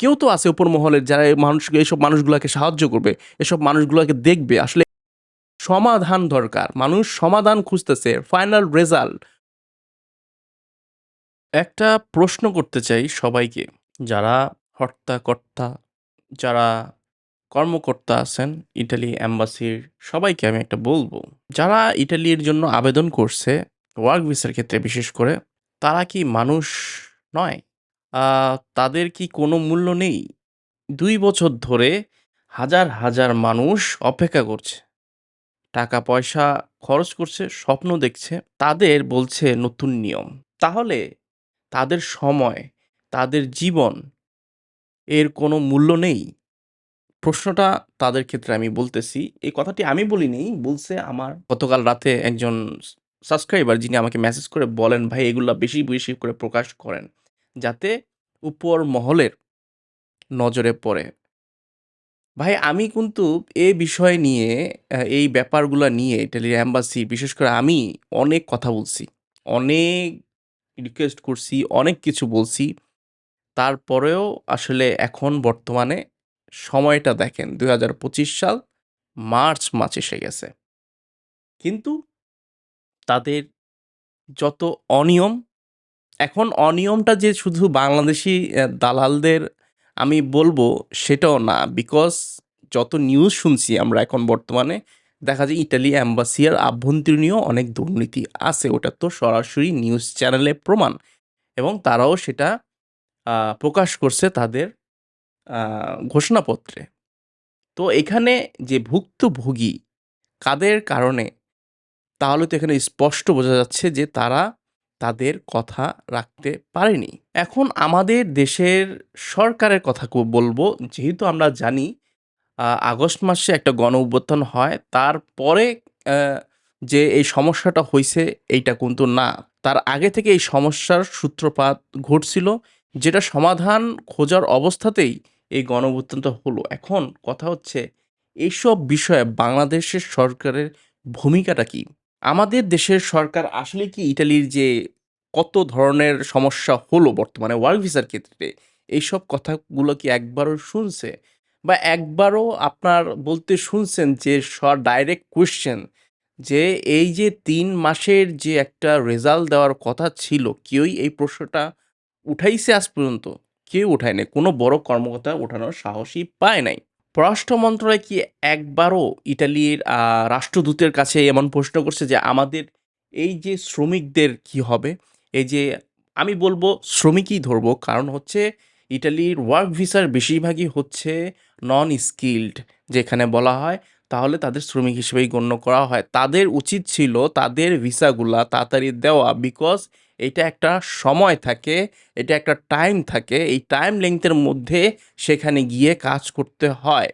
কেউ তো আছে উপর মহলের যারা এই মানুষকে এইসব মানুষগুলোকে সাহায্য করবে, এসব মানুষগুলোকে দেখবে। আসলে সমাধান দরকার। মানুষ সমাধান খুঁজতেছে ফাইনাল রেজাল্ট একটা প্রশ্ন করতে চাই সবাইকে। যারা হর্তাকর্তা, যারা কর্মকর্তা আছেন, ইটালি অ্যাম্বাসির সবাইকে আমি একটা বলব, যারা ইটালির জন্য আবেদন করছে ওয়ার্ক ভিসার ক্ষেত্রে বিশেষ করে, তারা কি মানুষ নয়? তাদের কি কোনো মূল্য নেই? দুই বছর ধরে হাজার হাজার মানুষ অপেক্ষা করছে। টাকা, পয়সা খরচ করছে, স্বপ্ন দেখছে। তাদের বলছে নতুন নিয়ম। তাহলে তাদের সময়, তাদের জীবন এর কোনো মূল্য নেই? প্রশ্নটা তাদের ক্ষেত্রে আমি বলতেছি। এই কথাটি আমি বলিনি, বলছে আমার গতকাল রাতে একজন সাবস্ক্রাইবার যিনি আমাকে মেসেজ করে বলেন, ভাই, এগুলা বেশি বেশি করে প্রকাশ করেন। যাতে উপর মহলের নজরে পড়ে। ভাই, আমি কিন্তু এ বিষয় নিয়ে এই ব্যাপারগুলো নিয়ে ইটালির অ্যাম্বাসি বিশেষ করে আমি অনেক কথা বলছি, অনেক রিকোয়েস্ট করছি, অনেক কিছু বলছি। তারপরেও আসলে এখন বর্তমানে সময়টা দেখেন, দুই হাজার পঁচিশ সাল মার্চ মাস এসে গেছে। কিন্তু তাদের যত অনিয়ম এখন অনিয়মটা যে শুধু বাংলাদেশি দালালদের আমি বলব সেটাও না। বিকজ যত নিউজ শুনছি আমরা এখন বর্তমানে, দেখা যায় ইটালি অ্যাম্বাসিয়ার আভ্যন্তরীণীয় অনেক দুর্নীতি আছে। ওটা তো সরাসরি নিউজ চ্যানেলে প্রমাণ। এবং তারাও সেটা প্রকাশ করছে তাদের ঘোষণাপত্রে। তো এখানে যে ভুক্তভোগী, কাদের কারণে? তাহলে তো এখানে স্পষ্ট বোঝা যাচ্ছে যে তারা তাদের কথা রাখতে পারেনি। এখন আমাদের দেশের সরকারের কথা বলব, যেহেতু আমরা জানি আগস্ট মাসে একটা গণ অভ্যুত্থান হয়, তারপরে যে এই সমস্যাটা হয়েছে এইটা কিন্তু না। তার আগে থেকে এই সমস্যার সূত্রপাত ঘটছিল, যেটা সমাধান খোঁজার অবস্থাতেই এই গণ হলো। এখন কথা হচ্ছে, এইসব বিষয়ে বাংলাদেশের সরকারের ভূমিকাটা কি? আমাদের দেশের সরকার আসলে কি ইটালির যে কত ধরনের সমস্যা হলো বর্তমানে ওয়ার্ক ভিসার ক্ষেত্রে, এইসব কথাগুলো কি একবারও শুনছে? বা একবারও আপনার বলতে শুনছেন যে ডাইরেক্ট কোয়েশ্চেন যে এই যে তিন মাসের যে একটা রেজাল্ট দেওয়ার কথা ছিল, কেউই এই প্রশ্নটা উঠাইছে আজ পর্যন্ত? কেউ উঠায়নি। কোনো বড় কর্মকর্তা ওঠানোর সাহসই পায় নাই। পররাষ্ট্র মন্ত্রণালয় কি একবারও ইটালির রাষ্ট্রদূতের কাছে এমন প্রশ্ন করছে যে আমাদের এই যে শ্রমিকদের কি হবে? এই যে আমি বলব শ্রমিকই ধরবো, কারণ হচ্ছে ইটালির ওয়ার্ক ভিসার বেশিরভাগই হচ্ছে নন স্কিল্ড যেখানে বলা হয় তাহলে তাদের শ্রমিক হিসেবেই গণ্য করা হয়। তাদের উচিত ছিল তাদের ভিসাগুলা তাড়াতাড়ি দেওয়া বিকজ এটা একটা সময় থাকে, এটা একটা টাইম থাকে, এই টাইম লেংথের মধ্যে সেখানে গিয়ে কাজ করতে হয়।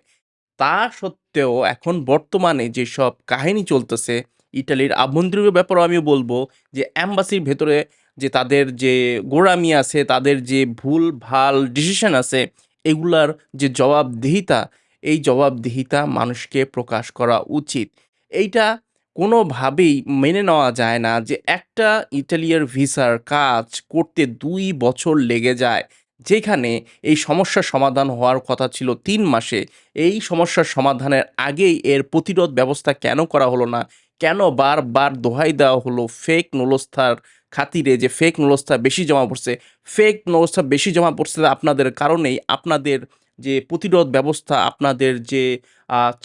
তা সত্ত্বেও এখন বর্তমানে যেসব কাহিনী চলতেছে ইটালির আভ্যন্তরীণ ব্যাপারেও আমি বলব যে অ্যাম্বাসির ভেতরে যে তাদের যে গোড়ামি আছে, তাদের যে ভুল, ভালো ডিসিশন আছে, এগুলার যে জবাবদিহিতা, এই জবাবদিহিতা মানুষকে প্রকাশ করা উচিত। এইটা কোনোভাবেই মেনে নেওয়া যায় না যে একটা ইটালিয়ার ভিসার কাজ করতে দুই বছর লেগে যায়, যেখানে এই সমস্যার সমাধান হওয়ার কথা ছিল তিন মাসে। এই সমস্যার সমাধানের আগেই এর প্রতিরোধ ব্যবস্থা কেন করা হলো না? কেন বারবার দোহাই দেওয়া হলো ফেক নলস্থার খাতিরে যে ফেক নলস্থা বেশি জমা পড়ছে? ফেক নলস্থা বেশি জমা পড়ছে আপনাদের কারণেই, আপনাদের যে প্রতিরোধ ব্যবস্থা আপনাদের যে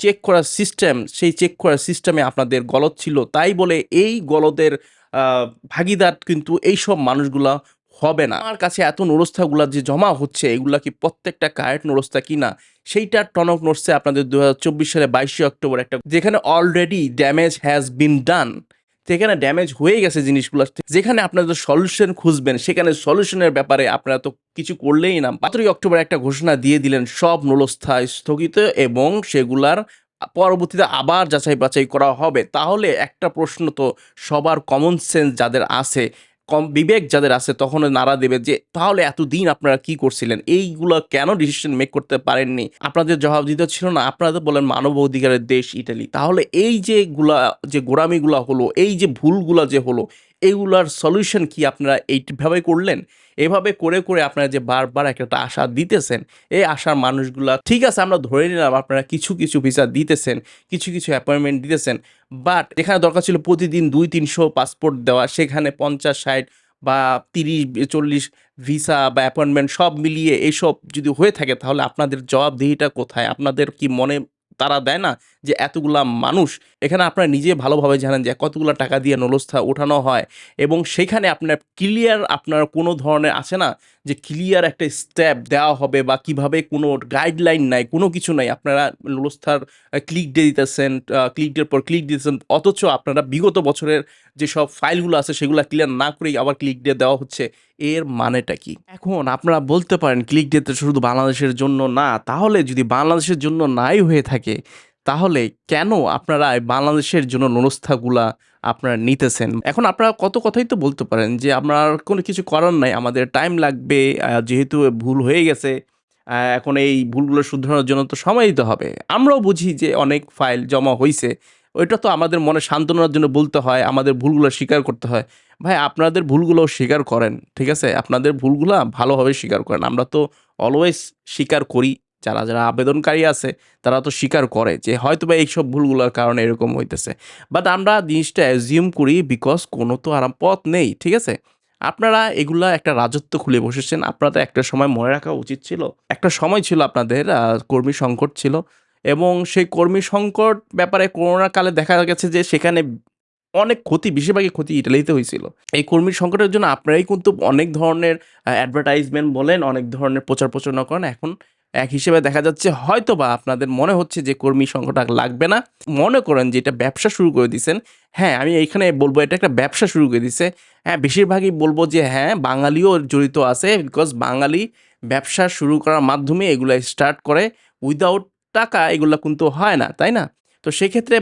চেক করার সিস্টেম সেই চেক করার সিস্টেমে আপনাদের গলদ ছিল, তাই বলে এই গলদের ভাগিদার কিন্তু এইসব মানুষগুলা হবে না। আমার কাছে এত নরস্থাগুলা যে জমা হচ্ছে, এগুলা কি প্রত্যেকটা কারেক্ট নরস্থা কিনা সেইটার টনক নড়ছে আপনাদের দু সালে বাইশে অক্টোবর একটা, যেখানে already damage has been done সেখানে ড্যামেজ হয়ে গেছে জিনিসগুলো, যেখানে আপনারা তো সলিউশন খুঁজবেন, সেখানে সলিউশনের ব্যাপারে আপনারা তো কিছু করলেই না। পাঁচই অক্টোবর একটা ঘোষণা দিয়ে দিলেন, সব নলস্থা স্থগিত এবং সেগুলার পরবর্তীতে আবার যাচাই বাছাই করা হবে। তাহলে একটা প্রশ্ন তো সবার কমন সেন্স যাদের আছে কম বিবেক যাদের আছে তখন নাড়া দেবে যে, তাহলে এতদিন আপনারা কি করছিলেন? এইগুলো কেন ডিসিশন মেক করতে পারেননি? আপনাদের জবাব দিতে ছিল না। আপনারা বলেন মানব অধিকারের দেশ ইটালি। তাহলে এই যে গুলা, যে গোড়ামিগুলা হলো, এই যে ভুলগুলা যে হলো এইগুলার সলিউশন কি আপনারা এইভাবে করলেন? এভাবে করে, করে আপনারা যে বারবার একটা আশা দিতেছেন, এই আশার মানুষগুলা ঠিক আছে আমরা ধরে নিলাম আপনারা কিছু, কিছু ভিসা দিতেছেন, কিছু, কিছু অ্যাপয়েন্টমেন্ট দিতেছেন। বাট এখানে দরকার ছিল প্রতিদিন ২-৩০০ পাসপোর্ট দেওয়া, সেখানে ৫০-৬০ বা ৩০-৪০ ভিসা বা অ্যাপয়েন্টমেন্ট সব মিলিয়ে এসব যদি হয়ে থাকে তাহলে আপনাদের জবাবদিহিটা কোথায়? আপনাদের কি মনে তাড়া দেয় না যে এতগুলা মানুষ, এখানে আপনারা নিজে ভালোভাবে জানেন যে কতগুলো টাকা দিয়ে নলস্থা ওঠানো হয় এবং সেখানে আপনার ক্লিয়ার আপনার কোনো ধরনের আছে না যে ক্লিয়ার একটা স্টেপ দেওয়া হবে বা কীভাবে কোনো গাইডলাইন নাই, কোনো কিছু নাই। আপনারা নলস্থার আ ক্লিক দিয়ে দিতেছেন, ক্লিক দেওয়ার পর ক্লিক দিতেছেন। অথচ আপনারা বিগত বছরের যেসব ফাইলগুলো আছে সেগুলো ক্লিয়ার না করেই আবার ক্লিক দিয়ে দেওয়া হচ্ছে। এর মানেটা কি? এখন আপনারা বলতে পারেন ক্লিক ডেতে শুধু বাংলাদেশের জন্য না। তাহলে যদি বাংলাদেশের জন্য নাই হয়ে থাকে, তাহলে কেন আপনারা বাংলাদেশের জন্য নলস্থাগুলা আপনারা নিতেছেন? এখন আপনারা কত কথাই তো বলতে পারেন যে আপনার কোনো কিছু করার নাই। আমাদের টাইম লাগবে। যেহেতু ভুল হয়ে গেছে, এখন এই ভুলগুলো শুধরানোর জন্য তো সময় দিতে হবে। আমরাও বুঝি যে অনেক ফাইল জমা হয়েছে ওইটা তো আমাদের মনে সান্ত্বনার জন্য বলতে হয়, আমাদের ভুলগুলো স্বীকার করতে হয়। ভাই আপনাদের ভুলগুলোও স্বীকার করেন। ঠিক আছে? আপনাদের ভুলগুলো ভালোভাবে স্বীকার করেন। আমরা তো অলওয়েজ স্বীকার করি। যারা, যারা আবেদনকারী আছে তারা তো স্বীকার করে যে হয়তো বা এইসব ভুলগুলোর কারণে এরকম হইতেছে। বাট আমরা জিনিসটা অ্যাজিউম করি বিকজ কোনো তো আরাম পথ নেই। ঠিক আছে? আপনারা এগুলা একটা রাজত্ব খুলে বসেছেন। আপনাদের একটা সময় মনে রাখা উচিত ছিল। একটা সময় ছিল আপনাদের কর্মী সংকট ছিল এবং সেই কর্মী সংকট ব্যাপারে করোনা কালে দেখা গেছে যে সেখানে অনেক ক্ষতি বেশিরভাগই ক্ষতি ইটালিতে হয়েছিল এই কর্মী সংকটের জন্য আপনারাই কিন্তু অনেক ধরনের অ্যাডভার্টাইজমেন্ট বলেন, অনেক ধরনের প্রচার প্রচারণা করেন। এখন এক হিসেবে দেখা যাচ্ছে হয়তো বা আপনাদের মনে হচ্ছে যে কর্মী সংখ্যাটা লাগবে না। মনে করেন যে এটা ব্যবসা শুরু করে দিয়েছেন হ্যাঁ, আমি এইখানে বলব এটা একটা ব্যবসা শুরু করে দিছে। হ্যাঁ, বেশিরভাগই বলব যে হ্যাঁ, বাঙালিও জড়িত আছে বিকজ বাঙালি ব্যবসা শুরু করার মাধ্যমে এগুলো স্টার্ট করে। উইদাউট টাকা এগুলো কিন্তু হয় না। তাই না? তো সেক্ষেত্রে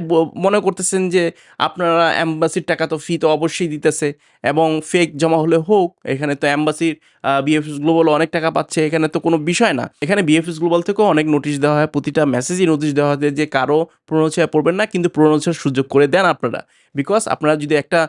মনে করতেছেন যে আপনারা এম্বাসির টাকা তো ফি তো অবশ্যই দিতেছে এবং ফেক জমা হলে হোক। এখানে তো এম্বাসির আ বিএফএস গ্লোবালও অনেক টাকা পাচ্ছে। এখানে তো কোনো বিষয় না। এখানে বিএফএস গ্লোবাল থেকেও অনেক নোটিশ দেওয়া হয়। প্রতিটা মেসেজই নোটিশ দেওয়া হয় যে কারও প্ররোচনায় পড়বেন না, কিন্তু প্ররোচনার সুযোগ করে দেন আপনারা। বিকজ আপনারা যদি একটা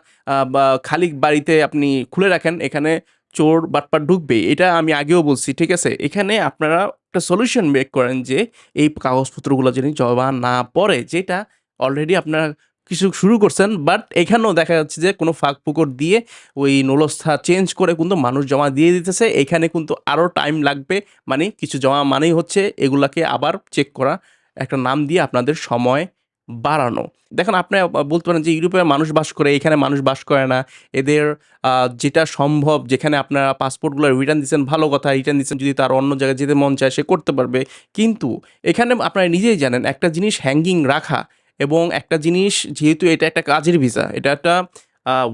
খালি বাড়িতে আপনি খুলে রাখেন, এখানে চোর বাটপার ঢুকবে, এটা আমি আগেও বলছি। ঠিক আছে? এখানে আপনারা একটা সলিউশন বের করেন যে, এই কাগজপত্রগুলো যেন জমা না পড়ে। যেটা অলরেডি আপনারা কিছু শুরু করছেন বাট এখানেও দেখা যাচ্ছে যে, কোনো ফাঁক-ফোকর দিয়ে ওই নলস্থা চেঞ্জ করে কিন্তু মানুষ জমা দিয়ে দিতেছে। এখানে কিন্তু আরও টাইম লাগবে। মানে কিছু জমা মানেই হচ্ছে এগুলাকে আবার চেক করা। একটা নাম দিয়ে আপনাদের সময় বাড়ানো। দেখেন আপনি বলতে পারেন যে ইউরোপে মানুষ বাস করে, এখানে মানুষ বাস করে না। এদের যেটা সম্ভব যেখানে আপনারা পাসপোর্টগুলো রিটার্ন দিচ্ছেন ভালো কথা। রিটার্ন দিচ্ছেন যদি তার অন্য জায়গায় যেতে মন চায় সে করতে পারবে। কিন্তু এখানে আপনারা নিজেই জানেন একটা জিনিস হ্যাঙ্গিং রাখা এবং একটা জিনিস যেহেতু এটা একটা কাজের ভিসা, এটা একটা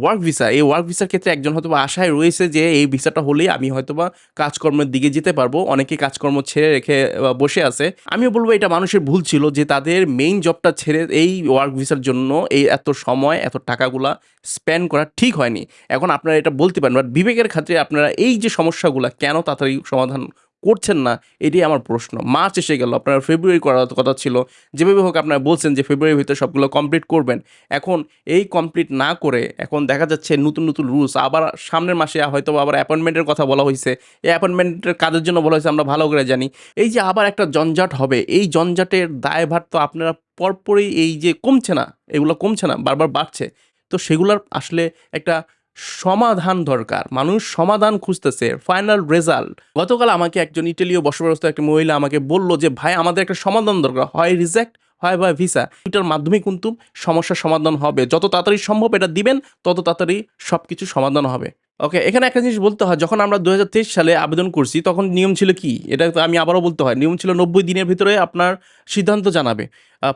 ওয়ার্ক ভিসা। এই ওয়ার্ক ভিসার ক্ষেত্রে একজন হয়তোবা আশায় রয়েছে যে এই ভিসাটা হলেই আমি হয়তোবা কাজকর্মের দিকে যেতে পারব। অনেকে কাজকর্ম ছেড়ে রেখে বসে আছে। আমিও বলব এটা মানুষের ভুল ছিল যে তাদের মেইন জবটা ছেড়ে এই ওয়ার্ক ভিসার জন্য এই এত সময়, এত টাকাগুলা স্পেন্ড করা ঠিক হয়নি। এখন আপনারা এটা বলতে পারেন বাট বিবেকের খাতিরে আপনারা এই যে সমস্যাগুলা কেন তাড়াতাড়ি সমাধান করছেন না? এটাই আমার প্রশ্ন। মার্চ এসে গেল। আপনার ফেব্রুয়ারি করার কথা ছিল। যেভাবে হোক আপনারা বলছেন যে ফেব্রুয়ারির ভিতরে সবগুলো কমপ্লিট করবেন। এখন এই কমপ্লিট না করে এখন দেখা যাচ্ছে নতুন, নতুন রুলস আবার সামনের মাসে হয়তো আবার অ্যাপয়েন্টমেন্টের কথা বলা হয়েছে এই অ্যাপয়েন্টমেন্টের কাজের জন্য বলা হয়েছে আমরা ভালো করে জানি। এই যে আবার একটা জঞ্জাট হবে, এই জঞ্জাটের দায়ভার তো আপনারা পরপরই এই যে কমছে না, এগুলো কমছে না, বারবার বাড়ছে। তো সেগুলার আসলে একটা সমাধান দরকার। মানুষ সমাধান খুঁজতেছে। Final result. গতকাল আমাকে একজন ইটালীয় বসবাসরত একটা মহিলা আমাকে বলল যে, "ভাই আমাদের একটা সমাধান দরকার। হয় রিজেক্ট, হয় বা ভিসা। ২ মাধ্যমে কিন্তু সমস্যার সমাধান হবে। যত তাড়াতাড়ি সম্ভব এটা দিবেন, তত তাড়াতাড়ি সব কিছু সমাধান হবে।" ওকে, এখানে একটা জিনিস বলতে হয় যখন আমরা ২০২৩ সালে আবেদন করছি তখন নিয়ম ছিল কি? এটা আমি আবারও বলতে হয়। নিয়ম ছিল ৯০ দিনের ভিতরে আপনার সিদ্ধান্ত জানাবে।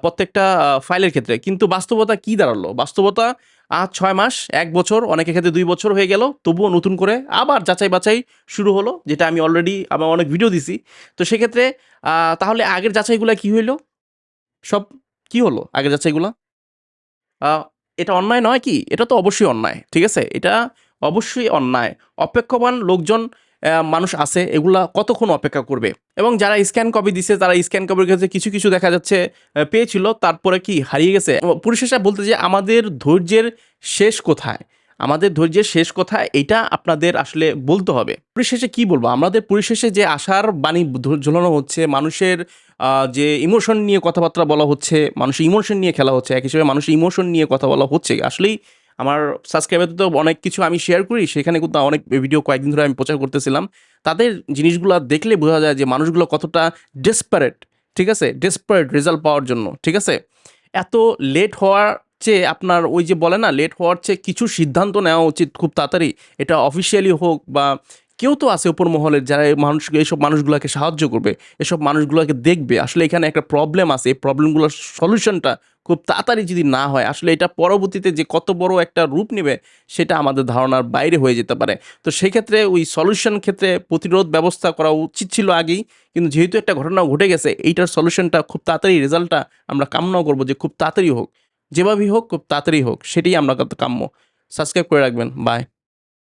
প্রত্যেকটা ফাইলের ক্ষেত্রে। কিন্তু বাস্তবতা কি দাঁড়াল? বাস্তবতা আজ ছয় মাস, এক বছর, অনেকের ক্ষেত্রে দুই বছর হয়ে গেল। তবুও নতুন করে আবার যাচাই-বাছাই শুরু হলো। যেটা আমি অলরেডি আমার অনেক ভিডিও দিছি। তো সেক্ষেত্রে তাহলে আগের যাচাইগুলো কি হইল সব কি হলো আগের যাচাইগুলো এটা অন্যায় নয় কি? এটা তো অবশ্যই অন্যায়। ঠিক আছে? এটা অবশ্যই অন্যায়। অপেক্ষমান লোকজন মানুষ আছে এগুলা কতক্ষণ অপেক্ষা করবে? এবং যারা স্ক্যান কপি দিছে তারা স্ক্যান কপির ক্ষেত্রে কিছু, কিছু দেখা যাচ্ছে পেয়েছিল তারপরে কি হারিয়ে গেছে? পরিশেষে বলতে যে আমাদের ধৈর্যের শেষ কোথায়? আমাদের ধৈর্যের শেষ কথা এটা আপনাদের আসলে বলতে হবে পরিশেষে কি বলব আমাদের পরিশেষে যে আশার বাণী ঝোলানো হচ্ছে মানুষের যে ইমোশন নিয়ে কথাবার্তা বলা হচ্ছে মানুষের ইমোশন নিয়ে খেলা হচ্ছে এক হিসেবে মানুষের ইমোশন নিয়ে কথা বলা হচ্ছে আসলেই আমার সাবস্ক্রাইবার তো অনেক কিছু আমি শেয়ার করি, সেখানে কিন্তু অনেক ভিডিও কয়েকদিন ধরে আমি প্রচার করতেছিলাম। তাদের জিনিসগুলো দেখলে বোঝা যায় যে মানুষগুলো কতটা ডেসপারেট ঠিক আছে? ডেসপারেট রেজাল্ট পাওয়ার জন্য, ঠিক আছে? এত লেট হওয়ার চেয়ে আপনার ওই যে বলে না লেট হওয়ার চেয়ে কিছু সিদ্ধান্ত নেওয়া উচিত খুব তাড়াতাড়ি। এটা অফিসিয়ালি হোক বা কেউ তো আছে উপর মহলের যারা এই মানুষ, এইসব মানুষগুলোকে সাহায্য করবে, এসব মানুষগুলোকে দেখবে। আসলে এখানে একটা প্রবলেম আছে, এই প্রবলেমগুলোর সলিউশনটা খুব তাড়াতাড়ি যদি না হয়, আসলে এটা পরবর্তীতে যে কত বড় একটা রূপ নেবে, সেটা আমাদের ধারণার বাইরে হয়ে যেতে পারে। তো সেই ক্ষেত্রে ওই সলিউশন ক্ষেত্রে প্রতিরোধ ব্যবস্থা করা উচিত ছিল আগেই, কিন্তু যেহেতু একটা ঘটনা ঘটে গেছে, এইটার সলিউশনটা খুব তাড়াতাড়ি রেজাল্টটা আমরা কামনাও করব যে খুব তাড়াতাড়ি হোক। যেভাবেই হোক, খুব তাড়াতাড়ি হোক, সেটাই আমরা কাম্য। সাবস্ক্রাইব করে রাখবেন। বাই